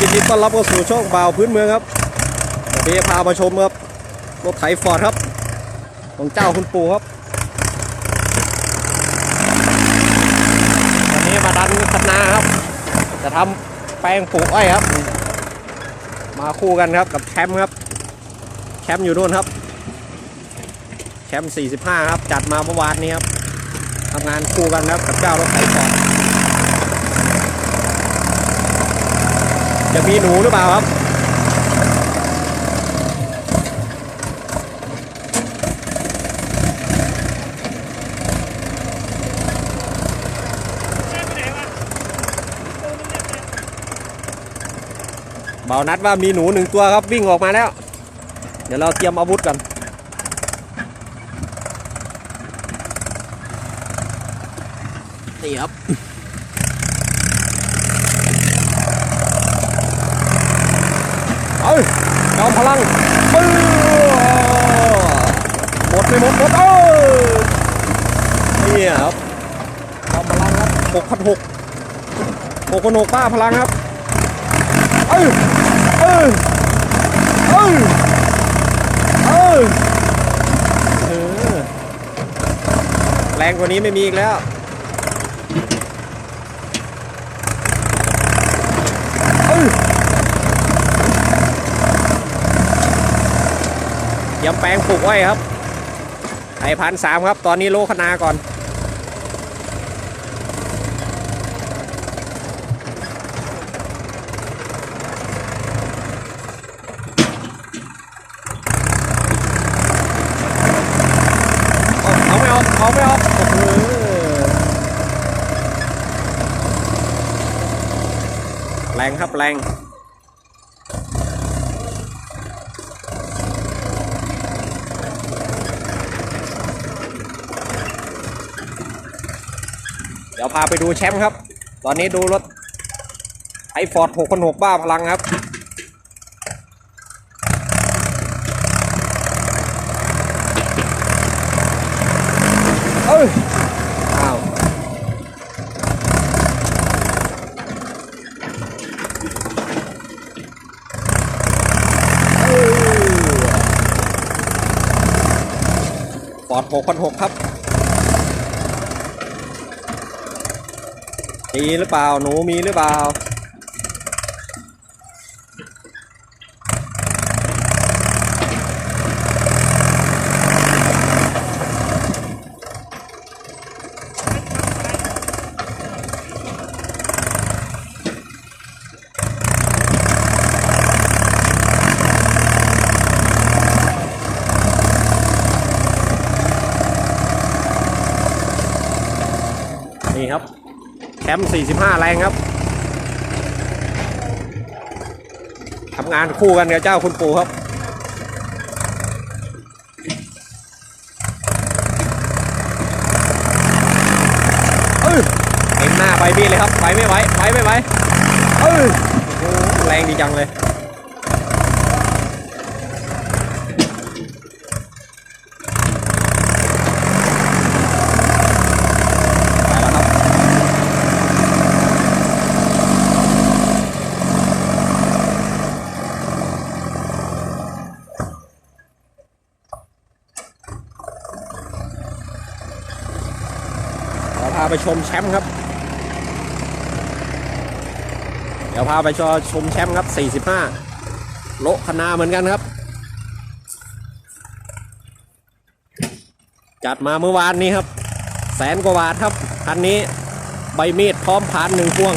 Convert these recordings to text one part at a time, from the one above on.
ยินดีต้อนรับเข้าสู่ช่องบ่าวพื้นเมืองครับวันนี้พามาชมครับรถไถฟอร์ดครับ ของเจ้าคุณปู่ครับวันนี้มาดันคันนาครับ จะทำแปลงปลูกอ้อยครับ มาคู่กันครับกับแชมป์ครับแชมป์อยู่นู่นครับแชมป์45 ครับ จัดมาเมื่อวานนี้ครับทำงานคู่กันครับกับเจ้ารถไถฟอร์ด จะมีหนูหรือเปล่าครับ เบานัดว่ามีหนูหนึ่งตัวครับวิ่งออกมาแล้ว เดี๋ยวเราเตรียมอาวุธกันนี่ครับ เอ้ย เอาพลังเอ้หมดไม่หมดหมดเอ้ยนี่ครับเอาพลังครับหกพันหกหกพันหกป้าพลังครับ เอ้ยเอ้ยเอ้ยเอ้ยเออแรงกว่านี้ไม่มีอีกแล้วเอ้ย ยำแปลงปลูกไว้ครับไอพันสามครับ ตอนนี้โลคนาก่อน เอาไม่ออก เอาไม่ออกโอ้โหแรงครับแรง เดี๋ยวพาไปดูแชมป์ครับ ตอนนี้ดูรถไอฟอร์ด6 6 6บ้าพลังครับ เอ้ยอ้าวฟอร์ด6 6 6ครับ มีหรือเปล่า หนูมีหรือเปล่า ชมป์ 45 แรงครับทำงานคู่กันกับเจ้าคุณปู่ครับ เอ้ยเต็มหน้าไปพี่เลยครับ ไปไม่ไหว ไปไม่ไหว เอ้ยโอ้โหแรงดีจังเลย ไปแล้วครับ เราพา ไปชมแชมป์ครับ เดี๋ยวพาไปชชมแชมป์ครับ 45 โละคณาเหมือนกันครับ จัดมาเมื่อวานนี้ครับ แสนกว่าบาทครับคันนี้ใบมีดพร้อมผ่านหนึ่งพวง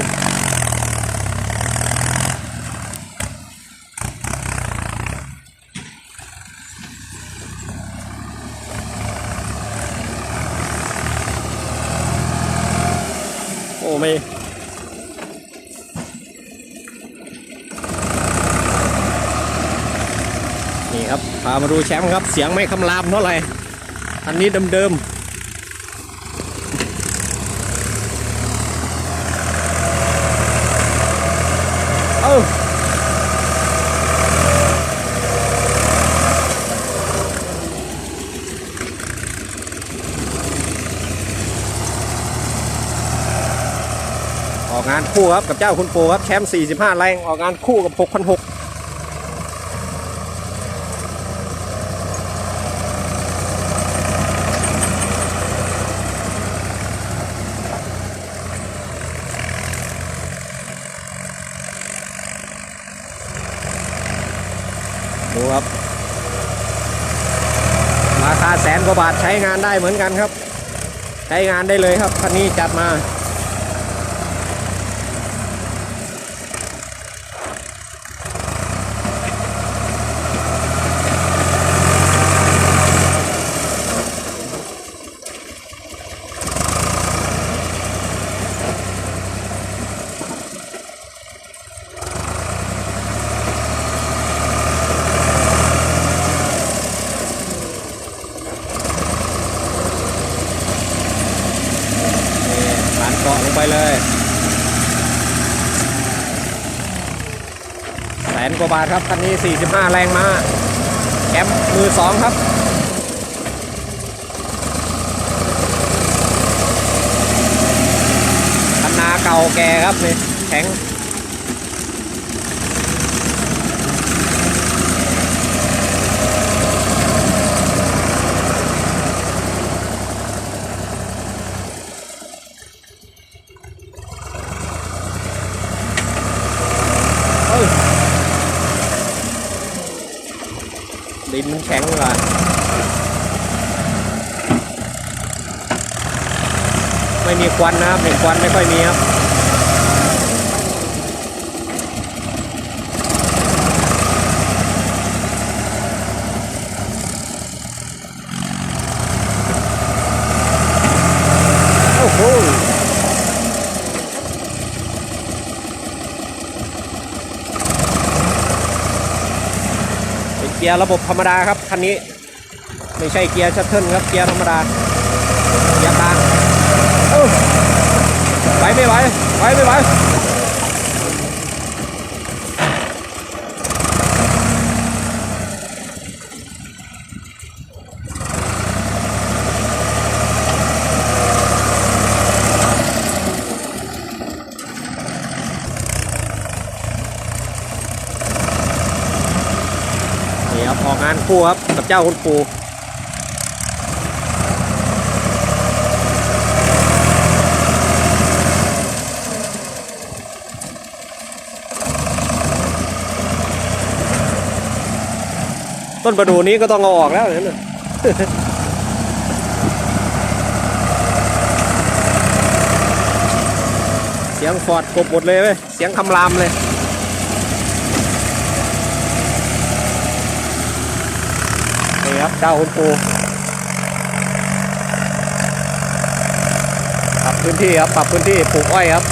โอ้ไม่นี่ครับ พามาดูแชมป์ครับ เสียงไม่คำรามเท่าไหร่อันนี้เดิมๆเอ้าออก งานคู่ครับกับเจ้าคุณโปครับแชมป์45 แรงออกงานคู่กับ6,600ดูครับ ราคาแสนกว่าบาทใช้งานได้เหมือนกันครับ ใช้งานได้เลยครับคันนี้จัดมา นี่ผ่านเกาะลงไปเลยแส นกว่าบาทครับคันนี้ 45 แรงมาแคมมือสองครับคันนาเก่าแก่ครับนี่แข็ง เอ้ย ดินมันแข็งว่ะไม่มีควันนะครับเห็นควันไม่ค่อยมีครับ โอ้โห เป็นเกียร์ระบบธรรมดาครับคันนี้ ไม่ใช่เกียร์ชัตเทิลครับเกียร์ธรรมดาเกียร์กลางไหวไม่ไหวไหวไม่ไหวนี่ครับออกงานคู่ครับกับเจ้าคุณปูต้นประดูนี้ก็ต้องเอาออกแล้วเนี่ยเสียงฟอดกบหมดเลยเว้ย เสียงคำรามเลย ครับเจ้าคุณปูปรับพื้นที่ครับ ปรับพื้นที่ปลูกอ้อยครับ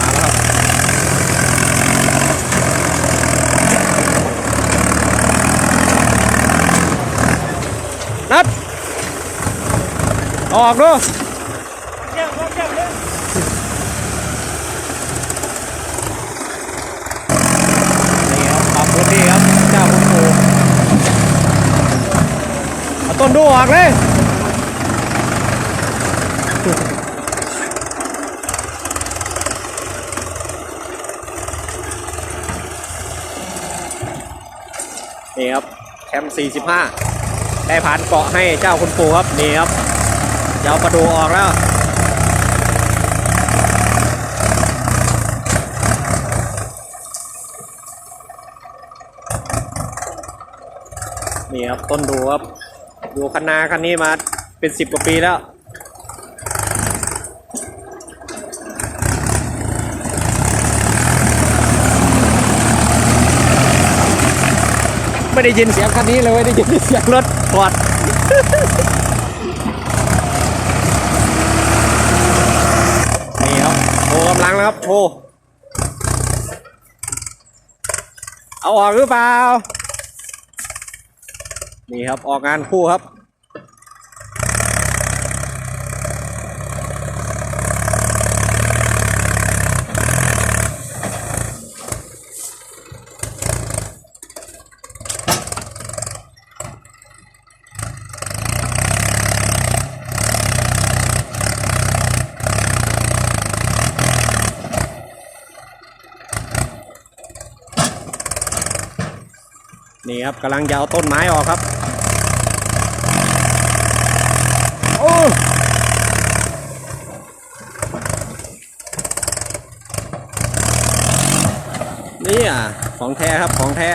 มาแล้วครับ นัด ออกดูนี่ครับปรับพื้นที่ครับเจ้าคุณปูเอาต้นดูออกเลยนี่ครับแคมป์45 ได้ผ่านเกาะให้เจ้าคุณปูครับ นี่ครับ จะเอาประดูออกแล้ว นี่ครับ ต้นดูครับ ดูคันนาคันนี้มาเป็นสิบกว่าปีแล้วไม่ได้ยินเสียงคันนี้เลยไม่ได้ยินเสียงรถฟอด นี่ครับโครับโชว์เอาออกหรือเปล่า นี่ครับออกงานคู่ครับ นี่ครับกำลังจะเอาต้นไม้ออกครับโอ้นี่อะของแท้ครับของแท้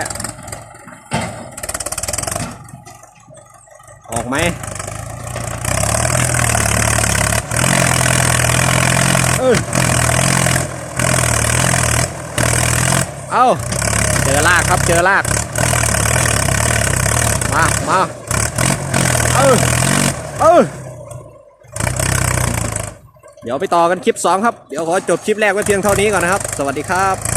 ออกไหมเออเอาเจอลากครับเจอลาก มามาเออเออเดี๋ยวไปต่อกันคลิป 2 ครับ เดี๋ยวขอจบคลิปแรกไว้เพียงเท่านี้ก่อนนะครับ สวัสดีครับ